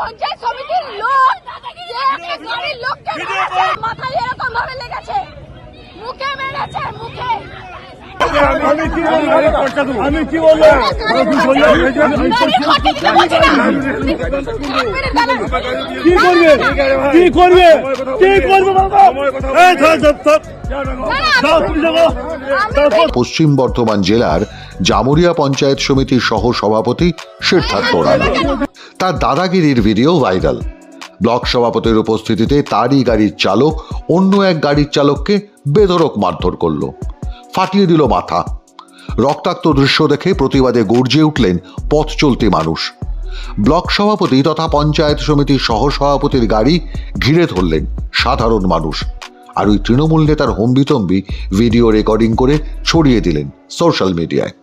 পঞ্চায়েত সমিতির লোক যে গাড়ির লোককে মেরেছে মাথায় এরকম ভাবে লেগেছে মুখে মেরেছে মুখে আমি কি বলব আমি কি বলব। কি করবে কি করবে কি করবে পশ্চিম বর্ধমান জেলার জামুরিয়া পঞ্চায়েত সমিতির সহ সভাপতি সিদ্ধার্থ রানা তার দাদাগিরির ভিডিও ভাইরাল। ব্লক সভাপতির উপস্থিতিতে তারই গাড়ির চালক অন্য এক গাড়ির চালককে বেধরক মারধর করল। ফাটিয়ে দিল মাথা। রক্তাক্ত দৃশ্য দেখে প্রতিবাদে গর্জে উঠলেন পথ চলতি মানুষ। ব্লক সভাপতি তথা পঞ্চায়েত সমিতির সহ সভাপতির গাড়ি ঘিরে ধরলেন সাধারণ মানুষ। আর ওই তৃণমূল নেতার হম্বিতম্বি ভিডিও রেকর্ডিং করে ছড়িয়ে দিলেন সোশ্যাল মিডিয়ায়।